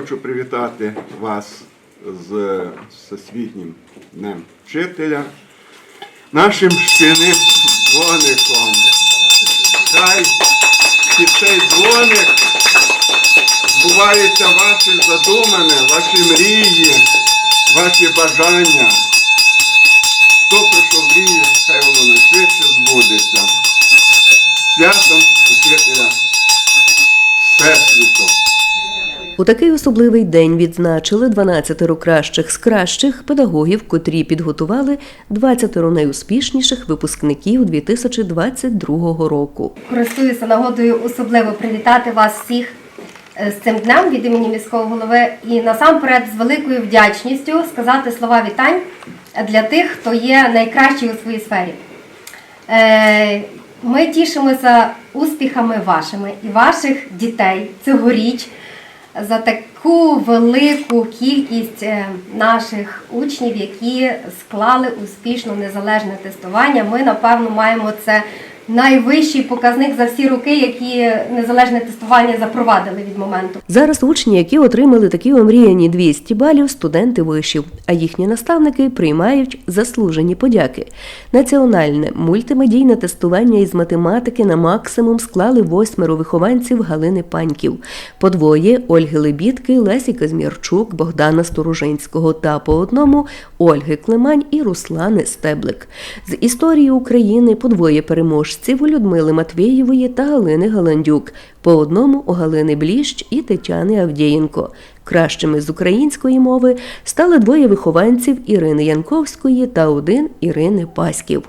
хочу привітати вас з Всесвітнім Днем Вчителя, нашим шкільним дзвоником. Хай і цей дзвоник збувається ваші задумане, ваші мрії, ваші бажання. Хто про що мріє, хай воно найшвидше збудеться. Святом вчителя Всесвіту. У такий особливий день відзначили 12 кращих з кращих педагогів, котрі підготували 20 найуспішніших випускників 2022 року. Користуюся нагодою особливо привітати вас всіх е, з цим днем від імені міського голови і насамперед з великою вдячністю сказати слова вітань для тих, хто є найкращий у своїй сфері. Е, Ми тішимося успіхами вашими і ваших дітей цьогоріч за таку велику кількість е, наших учнів, які склали успішно незалежне тестування. Ми, напевно, маємо це найвищий показник за всі роки, які незалежне тестування запровадили від моменту. Зараз учні, які отримали такі омріяні 200 балів, студенти вишів, а їхні наставники приймають заслужені подяки. Національне мультимедійне тестування із математики на максимум склали восьмеро вихованців Галини Паньків, по двоє Ольги Лебідки, Лесі Казмірчук, Богдана Сторожинського та по одному Ольги Климань і Руслани Стеблик. З історії України по двоє переможців у Людмили Матвєєвої та Галини Галандюк, по одному у Галини Бліщ і Тетяни Авдєєнко. Кращими з української мови стали двоє вихованців Ірини Янковської та один Ірини Паськів.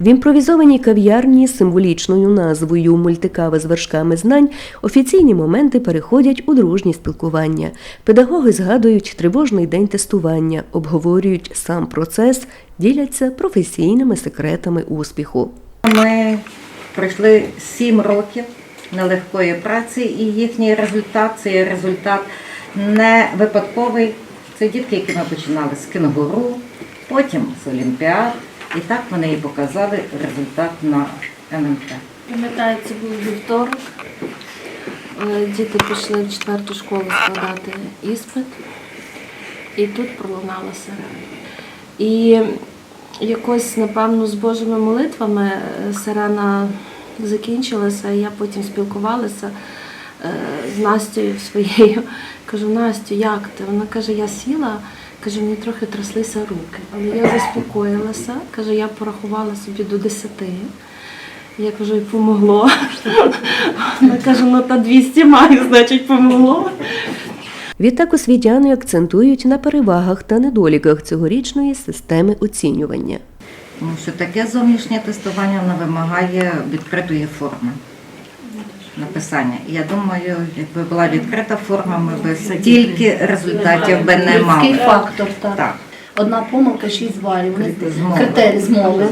В імпровізованій кав'ярні з символічною назвою Мультикава з вершками знань офіційні моменти переходять у дружні спілкування. Педагоги згадують тривожний день тестування, обговорюють сам процес, діляться професійними секретами успіху. Ми пройшли сім років нелегкої праці, і їхній результат це результат не випадковий. Це дітки, які ми починали з кінгуру, потім з Олімпіад. І так вони і показали результат на НМТ. Пам'ятаю, це був вівторок. Е, Діти пішли в четверту школу складати іспит, і тут пролуналося. І якось, напевно, з Божими молитвами е, сирена закінчилася, і я потім спілкувалася е, з Настю своєю. Кажу, Настю, як ти? Вона каже, я сіла, каже, мені трохи тряслися руки. Але я заспокоїлася, каже, я порахувала собі до десяти. Я кажу, і помогло. Вона каже, ну та 200 маю, значить помогло. Відтак освітяни акцентують на перевагах та недоліках цьогорічної системи оцінювання. Тому що таке зовнішнє тестування воно вимагає відкритої форми написання. Я думаю, якби була відкрита форма, ми б стільки результатів би не мали. Людський фактор, так. Так. Одна помилка 6 балів. Вони З мови. критерії з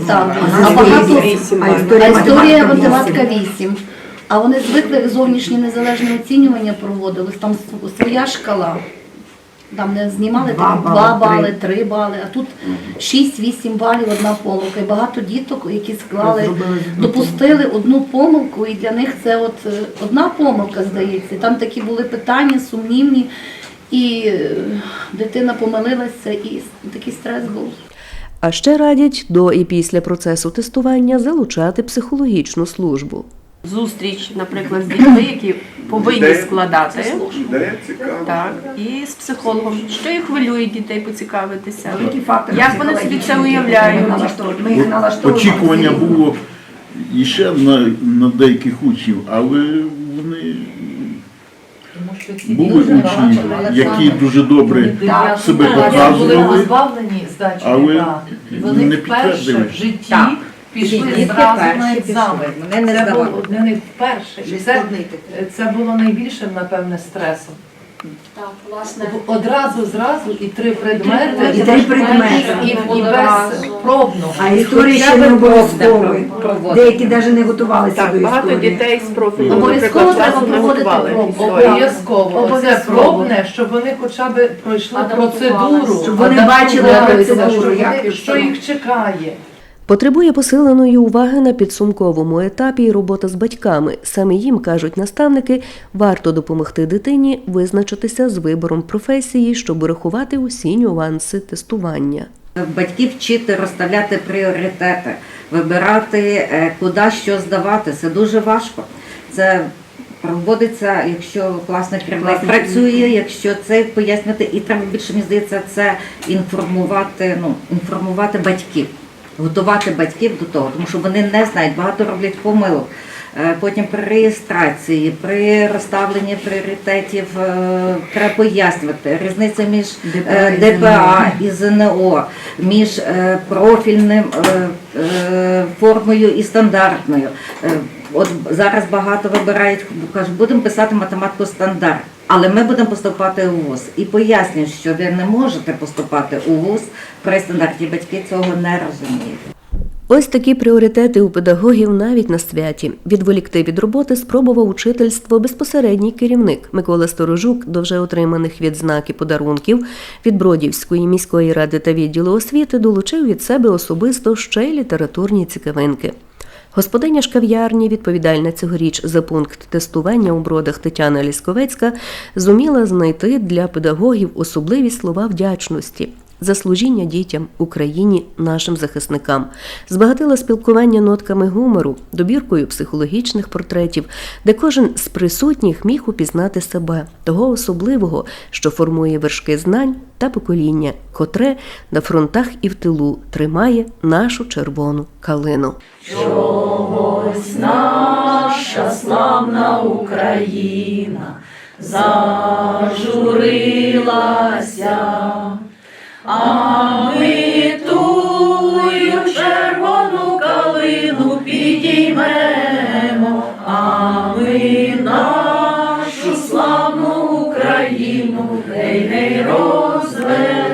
так. А багато А а історія математика 8. А вони звикли зовнішнє незалежне оцінювання проводилось, там своя шкала. Там не знімали Два там бали, 2 бали, три. 3 бали, а тут 6-8 балів, одна помилка. І багато діток, які склали, допустили одну помилку, і для них це от е, одна помилка, здається. Там такі були питання сумнівні, і е, дитина помилилася, і такий стрес був. А ще радять до і після процесу тестування залучати психологічну службу. Зустріч, наприклад, з дітьми, які повинні Де? складати. Де цікаво? Так, і з психологом, що їх хвилює дітей поцікавитися, як вони собі це уявляють. Очікування було і ще на, на деяких учнів, але вони були учні, які дуже добре себе були показували, позбавлені здачі але не підтвердили. в житті Так. Пішли зразу перші на пішли. екзамен. Вони не Це здавали. було для них вперше. І це, це було найбільшим, напевне, стресом. Так, власне. Одразу, зразу і три предмети, І три предмети. і, і без Одразу. пробного. А історія ще не обов'язково. Деякі навіть не готувалися Так, до багато історії. дітей з профілю, Обов'язково наприклад, треба проводити готували пробу. історію. Обов'язково. Це Обов'язково. пробне, щоб вони хоча б пройшли Адаптувалися. процедуру. Щоб вони адаптувалися, бачили процедуру, як вони- і що їх чекає. Потребує посиленої уваги на підсумковому етапі і робота з батьками. Саме їм кажуть наставники, варто допомогти дитині визначитися з вибором професії, щоб рахувати усі нюанси тестування. Батьків вчити розставляти пріоритети, вибирати, е, куди що здавати. Це дуже важко. Це проводиться, якщо класний керівник працює, якщо це пояснювати, і треба більше, мені здається, це інформувати, ну, інформувати батьків, готувати батьків до того, тому що вони не знають, багато роблять помилок. Е, Потім при реєстрації, при розставленні пріоритетів е, треба пояснювати різниця між е, ДПА і ЗНО, між профільним формою і стандартною. От зараз багато вибирають, кажуть, будемо писати математику стандарт, але ми будемо поступати у ВУЗ. І пояснюють, що ви не можете поступати у ВУЗ при стандарті. Батьки цього не розуміють. Ось такі пріоритети у педагогів навіть на святі. Відволікти від роботи спробував учительство безпосередній керівник Микола Сторожук до вже отриманих відзнак і подарунків від Бродівської міської ради та відділу освіти долучив від себе особисто ще й літературні цікавинки. Господиня ж кав'ярні, відповідальна цьогоріч за пункт тестування у бродах Тетяна Лісковецька, зуміла знайти для педагогів особливі слова вдячності за служіння дітям, Україні, нашим захисникам, збагатила спілкування нотками гумору, добіркою психологічних портретів, де кожен з присутніх міг упізнати себе, того особливого, що формує вершки знань та покоління, котре на фронтах і в тилу тримає нашу червону калину. наша славна Україна зажурилася, Україну гей, гей, розведемо.